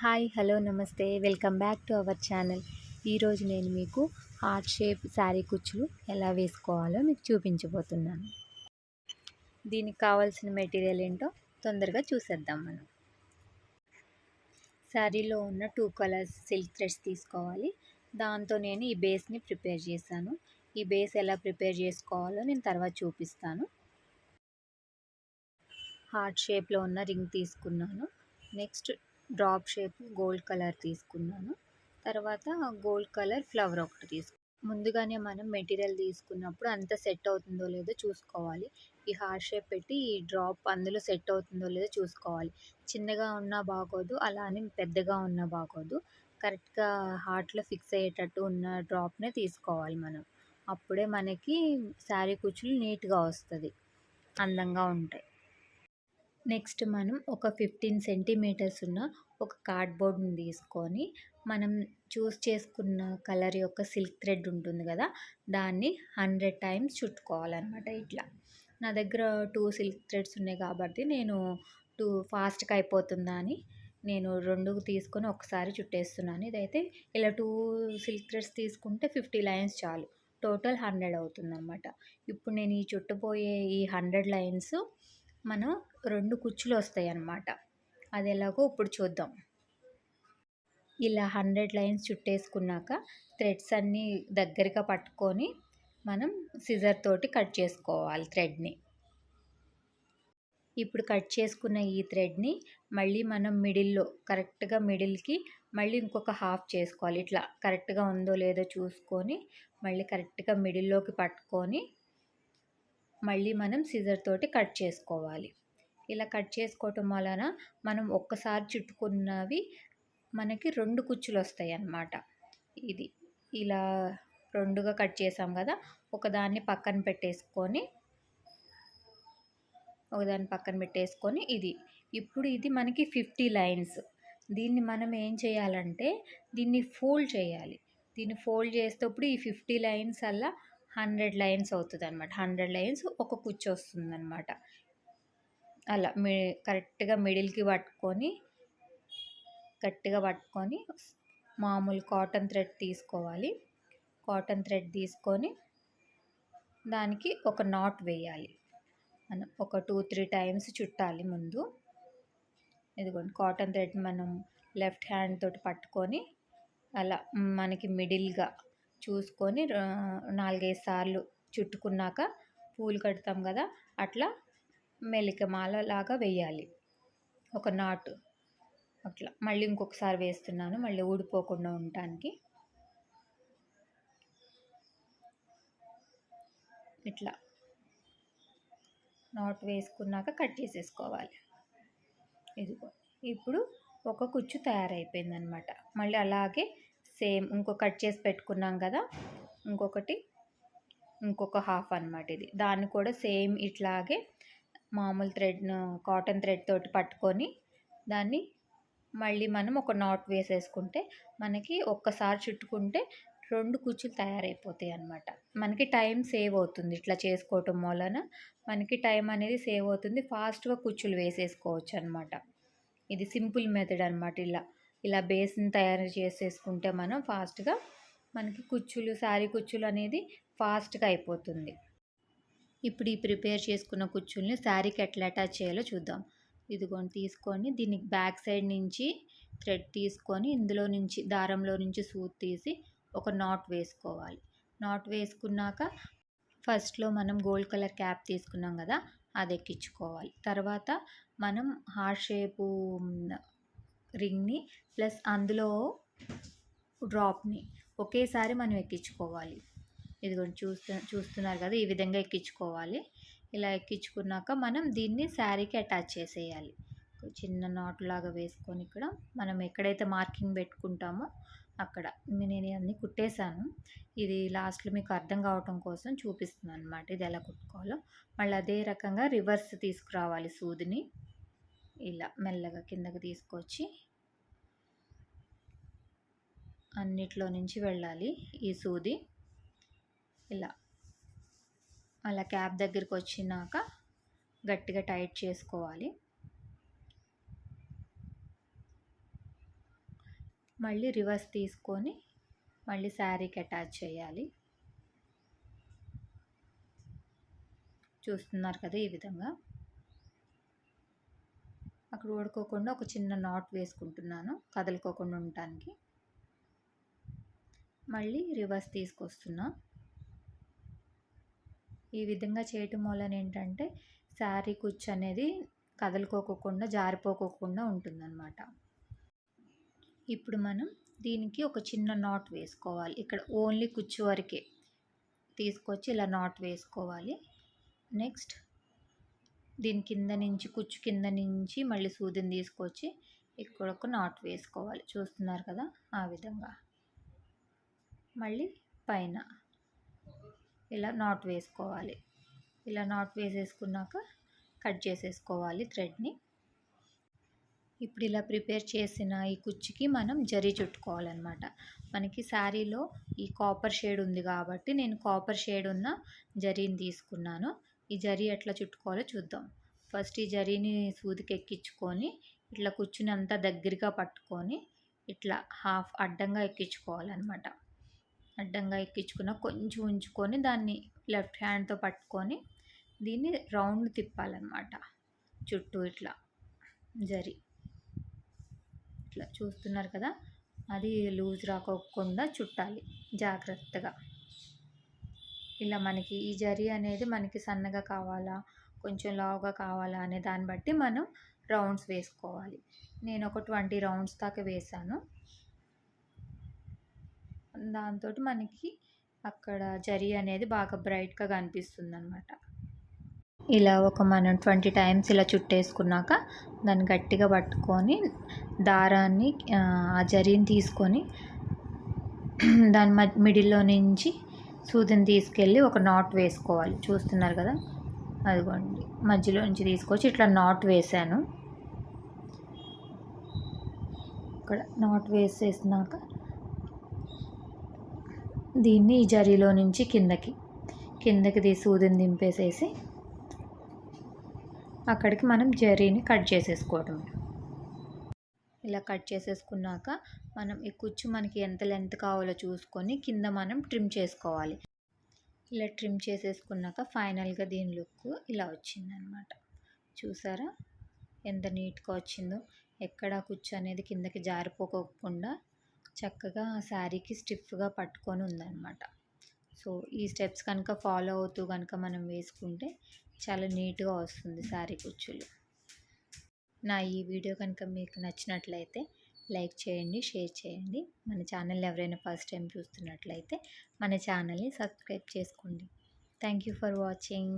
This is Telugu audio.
హాయ్ హలో నమస్తే. Welcome back to our channel. ఈరోజు నేను మీకు హార్ట్ షేప్ శారీ కుచ్చులు ఎలా వేసుకోవాలో మీకు చూపించబోతున్నాను. దీనికి కావాల్సిన మెటీరియల్ ఏంటో తొందరగా చూసేద్దాం మనం. శారీలో ఉన్న టూ కలర్స్ సిల్క్ థ్రెడ్స్ తీసుకోవాలి. దాంతో నేను ఈ బేస్ని ప్రిపేర్ చేశాను. ఈ బేస్ ఎలా ప్రిపేర్ చేసుకోవాలో నేను తర్వాత చూపిస్తాను. హార్ట్ షేప్లో ఉన్న రింగ్ తీసుకున్నాను. Next drop shape gold colour తీసుకున్నాను. తర్వాత గోల్డ్ కలర్ ఫ్లవర్ ఒకటి తీసుకు ముందుగానే మనం మెటీరియల్ తీసుకున్నప్పుడు అంత సెట్ అవుతుందో లేదో చూసుకోవాలి. ఈ హార్ట్ షేప్ పెట్టి ఈ డ్రాప్ అందులో సెట్ అవుతుందో లేదో చూసుకోవాలి. చిన్నగా ఉన్నా బాగోదు అలా అని పెద్దగా ఉన్నా బాగోదు. కరెక్ట్గా హార్ట్లో ఫిక్స్ అయ్యేటట్టు ఉన్న డ్రాప్నే తీసుకోవాలి మనం. అప్పుడే మనకి శారీ కుచ్చులు నీట్గా వస్తుంది. అందంగా ఉంటాయి. నెక్స్ట్ మనం ఒక ఫిఫ్టీన్ సెంటీమీటర్స్ ఉన్న ఒక కార్డ్బోర్డ్ని తీసుకొని మనం చూస్ చేసుకున్న కలర్ యొక్క సిల్క్ థ్రెడ్ ఉంటుంది కదా దాన్ని హండ్రెడ్ టైమ్స్ చుట్టుకోవాలన్నమాట ఇట్లా. నా దగ్గర టూ సిల్క్ థ్రెడ్స్ ఉన్నాయి కాబట్టి నేను టూ ఫాస్ట్గా అయిపోతుందా అని నేను రెండు తీసుకొని ఒకసారి చుట్టేస్తున్నాను. ఇదైతే ఇలా టూ సిల్క్ థ్రెడ్స్ తీసుకుంటే ఫిఫ్టీ లైన్స్ చాలు. టోటల్ హండ్రెడ్ అవుతుందన్నమాట. ఇప్పుడు నేను ఈ చుట్టపోయే ఈ హండ్రెడ్ లైన్స్ మనం రెండు కుచ్చులు వస్తాయి అన్నమాట అది ఎలాగో ఇప్పుడు చూద్దాం. ఇలా హండ్రెడ్ లైన్స్ చుట్టేసుకున్నాక థ్రెడ్స్ అన్నీ దగ్గరగా పట్టుకొని మనం సిజర్ తోటి కట్ చేసుకోవాలి థ్రెడ్ని. ఇప్పుడు కట్ చేసుకున్న ఈ థ్రెడ్ని మళ్ళీ మనం మిడిల్లో కరెక్ట్గా మిడిల్కి మళ్ళీ ఇంకొక హాఫ్ చేసుకోవాలి. ఇట్లా కరెక్ట్గా ఉందో లేదో చూసుకొని మళ్ళీ కరెక్ట్గా మిడిల్లోకి పట్టుకొని మళ్ళీ మనం సిజర్ తోటి కట్ చేసుకోవాలి. ఇలా కట్ చేసుకోవటం వలన మనం ఒక్కసారి చుట్టుకున్నవి మనకి రెండు కుచ్చులు వస్తాయి అన్నమాట. ఇది ఇలా రెండుగా కట్ చేసాం కదా ఒకదాన్ని పక్కన పెట్టేసుకొని ఒకదాన్ని పక్కన పెట్టేసుకొని ఇది. ఇప్పుడు ఇది మనకి ఫిఫ్టీ లైన్స్ దీన్ని మనం ఏం చేయాలంటే దీన్ని ఫోల్డ్ చేయాలి. దీన్ని ఫోల్డ్ చేసేటప్పుడు ఈ ఫిఫ్టీ లైన్స్ అలా హండ్రెడ్ లైన్స్ అవుతుంది అనమాట హండ్రెడ్ లైన్స్ ఒక కుచ్చు వస్తుంది అనమాట అలా మీ కరెక్ట్గా మిడిల్కి పట్టుకొని గట్టిగా పట్టుకొని మామూలు కాటన్ థ్రెడ్ తీసుకోవాలి. కాటన్ థ్రెడ్ తీసుకొని దానికి ఒక నాట్ వేయాలి. మనం ఒక టూ త్రీ టైమ్స్ చుట్టాలి ముందు. ఇదిగోండి కాటన్ థ్రెడ్ మనం లెఫ్ట్ హ్యాండ్ తోటి పట్టుకొని అలా మనకి మిడిల్గా చూసుకొని నాలుగైదు సార్లు చుట్టుకున్నాక పూలు కడతాం కదా అట్లా మెలిక మాల లాగా వేయాలి. ఒక నాటు అట్లా. మళ్ళీ ఇంకొకసారి వేస్తున్నాను మళ్ళీ ఊడిపోకుండా ఉండటానికి. ఇట్లా. నాట్ వేసుకున్నాక కట్ చేసేసుకోవాలి. ఇదిగో. ఇప్పుడు ఒక కుచ్చు తయారైపోయిందనమాట. మళ్ళీ అలాగే సేమ్ ఇంకో కట్ చేసి పెట్టుకున్నాం కదా ఇంకొకటి ఇంకొక హాఫ్ అనమాట ఇది. దాన్ని కూడా సేమ్ ఇట్లాగే మామూలు థ్రెడ్ కాటన్ థ్రెడ్ తోటి పట్టుకొని దాన్ని మళ్ళీ మనం ఒక నాట్ వేసేసుకుంటే మనకి ఒక్కసారి చుట్టుకుంటే రెండు కుచ్చులు తయారైపోతాయి అన్నమాట. మనకి టైం సేవ్ అవుతుంది ఇట్లా చేసుకోవటం వలన. మనకి టైం అనేది సేవ్ అవుతుంది. ఫాస్ట్గా కుచ్చులు వేసేసుకోవచ్చు అనమాట ఇది సింపుల్ మెథడ్ అనమాట ఇలా. ఇలా బేస్ని తయారు చేసేసుకుంటే మనం ఫాస్ట్గా మనకి కుచ్చులు శారీ కుచ్చులు అనేది ఫాస్ట్గా అయిపోతుంది. ఇప్పుడు ఈ ప్రిపేర్ చేసుకున్న కుచ్చుల్ని శారీకి ఎట్లా అటాచ్ చేయాలో చూద్దాం. ఇదిగోని తీసుకొని దీనికి బ్యాక్ సైడ్ నుంచి థ్రెడ్ తీసుకొని ఇందులో నుంచి దారంలో నుంచి సూత్ తీసి ఒక నాట్ వేసుకోవాలి. నాట్ వేసుకున్నాక ఫస్ట్లో మనం గోల్డ్ కలర్ క్యాప్ తీసుకున్నాం కదా అది ఎక్కించుకోవాలి. తర్వాత మనం హార్ట్ షేపు రింగ్ని ప్లస్ అందులో డ్రాప్ని ఒకేసారి మనం ఎక్కించుకోవాలి. ఇదిగోండి చూస్తు చూస్తున్నారు కదా ఈ విధంగా ఎక్కించుకోవాలి. ఇలా ఎక్కించుకున్నాక మనం దీన్ని శారీకి అటాచ్ చేసేయాలి. చిన్న నాట్ లాగా వేసుకొని ఇక్కడ మనం ఎక్కడైతే మార్కింగ్ పెట్టుకుంటామో అక్కడ. నేను అన్నీ కుట్టేశాను. ఇది లాస్ట్లో మీకు అర్థం కావటం కోసం చూపిస్తుంది అనమాట ఇది ఎలా కుట్టుకోవాలో. మళ్ళీ అదే రకంగా రివర్స్ తీసుకురావాలి సూదిని. ఇలా మెల్లగా కిందకి తీసుకొచ్చి అన్నిట్లో నుంచి వెళ్ళాలి ఈ సూది. ఇలా. అలా క్యాప్ దగ్గరికి వచ్చినాక గట్టిగా టైట్ చేసుకోవాలి. మళ్ళీ రివర్స్ తీసుకొని మళ్ళీ శారీకి అటాచ్ చేయాలి. చూస్తున్నారు కదా ఈ విధంగా. అక్కడ ఓడుకోకుండా ఒక చిన్న నాట్ వేసుకుంటున్నాను. కదలుకోకుండా ఉండటానికి. మళ్ళీ రివర్స్ తీసుకొస్తున్నా. ఈ విధంగా చేయటం వలన ఏంటంటే శారీ కుచ్చు అనేది కదలుకోకుండా జారిపోకోకుండా ఉంటుందన్నమాట. ఇప్పుడు మనం దీనికి ఒక చిన్న నాట్ వేసుకోవాలి. ఇక్కడ ఓన్లీ కుచ్చు వరకే తీసుకొచ్చి ఇలా నాట్ వేసుకోవాలి. నెక్స్ట్ దీని కింద నుంచి కుచ్చు కింద నుంచి మళ్ళీ సూదిని తీసుకొచ్చి ఇక్కడ ఒక నాట్ వేసుకోవాలి. చూస్తున్నారు కదా ఆ విధంగా. మళ్ళీ పైన ఇలా నాట్ వేసుకోవాలి. ఇలా నాట్ వేసేసుకున్నాక కట్ చేసేసుకోవాలి థ్రెడ్ని. ఇప్పుడు ఇలా ప్రిపేర్ చేసిన ఈ కుచ్చికి మనం జరీ చుట్టుకోవాలన్నమాట. మనకి శారీలో ఈ కాపర్ షేడ్ ఉంది కాబట్టి నేను కాపర్ షేడ్ ఉన్న జరీని తీసుకున్నాను. ఈ జరీ ఎట్లా చుట్టుకోవాలో చూద్దాం. ఫస్ట్ ఈ జరీని సూదికి ఎక్కించుకొని ఇట్లా కూర్చుని అంతా దగ్గరగా పట్టుకొని ఇట్లా హాఫ్ అడ్డంగా ఎక్కించుకోవాలన్నమాట. అడ్డంగా ఎక్కించుకున్న కొంచెం ఉంచుకొని దాన్ని లెఫ్ట్ హ్యాండ్తో పట్టుకొని దీన్ని రౌండ్ తిప్పాలన్నమాట. చుట్టూ ఇట్లా జరి. ఇట్లా చూస్తున్నారు కదా? అది లూజ్ రాకోకుండా చుట్టాలి జాగ్రత్తగా. ఇలా మనకి ఈ జరీ అనేది మనకి సన్నగా కావాలా కొంచెం లావుగా కావాలా అనే దాన్ని బట్టి మనం రౌండ్స్ వేసుకోవాలి. నేను ఒక ట్వంటీ రౌండ్స్ దాకా వేసాను. దాంతో మనకి అక్కడ జరీ అనేది బాగా బ్రైట్గా కనిపిస్తుంది అనమాట ఇలా ఒక మనం ట్వంటీ టైమ్స్ ఇలా చుట్టేసుకున్నాక దాన్ని గట్టిగా పట్టుకొని దారాన్ని ఆ జరీని తీసుకొని దాని మిడిల్లో నుంచి సూదిని తీసుకెళ్ళి ఒక నాట్ వేసుకోవాలి. చూస్తున్నారు కదా? అదిగోండి. మధ్యలో నుంచి తీసుకొచ్చి ఇట్లా నాట్ వేసాను. ఇక్కడ నాట్ వేసేసినాక దీన్ని ఈ జరీలో నుంచి కిందకి కిందకి తీసి సూదిని దింపేసేసి అక్కడికి మనం జరీని కట్ చేసేసుకోవటం. ఇలా కట్ చేసేసుకున్నాక మనం ఈ కుచ్చు మనకి ఎంత లెంత్ కావాలో చూసుకొని కింద మనం ట్రిమ్ చేసుకోవాలి. ఇలా ట్రిమ్ చేసేసుకున్నాక ఫైనల్గా దీని లుక్ ఇలా వచ్చిందనమాట. చూసారా? ఎంత నీట్గా వచ్చిందో. ఎక్కడ కుచ్చు అనేది కిందకి జారిపోకోకుండా చక్కగా శారీకి స్టిఫ్గా పట్టుకొని ఉందన్నమాట సో ఈ స్టెప్స్ కనుక ఫాలో అవుతూ కనుక మనం వేసుకుంటే చాలా నీట్గా వస్తుంది శారీ కుచ్చులు. నా ఈ వీడియో కనుక మీకు నచ్చినట్లయితే లైక్ చేయండి షేర్ చేయండి. మన ఛానల్ ఎవరైనా ఫస్ట్ టైం చూస్తున్నట్లయితే మన ఛానల్ని సబ్స్క్రైబ్ చేసుకోండి. Thank you for watching.